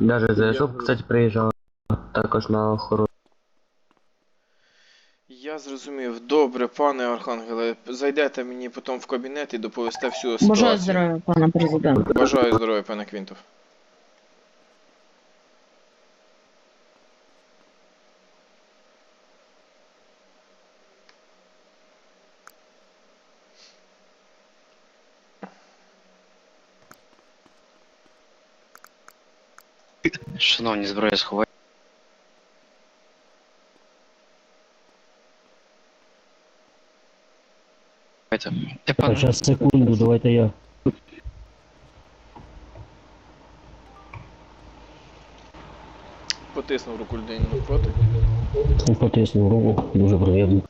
Даже ЗСУ, кстати, приїжджав. Також на охорону. Я зрозумів. Добре, пане Архангеле, зайдете мені потім в кабінет і доповісте всю Бажаю здоров'я, пане президент. Бажаю здоров'я, пане Квінтов. Шановні зброї сховайте. Де пан? Сейчас, секунду, давайте я. Потиснув руку людині навпроти. Потиснув руку, дуже приємно.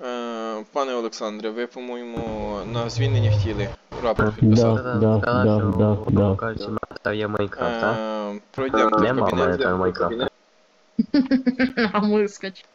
Е, пане Олександре, ви, по-моєму, на звільнення хотіли рапорт Да, підписати. да, Сказав, да, що да, у да. локації Марта є Майнкрафт, так? Пройдемо в кабінет. А ми скач.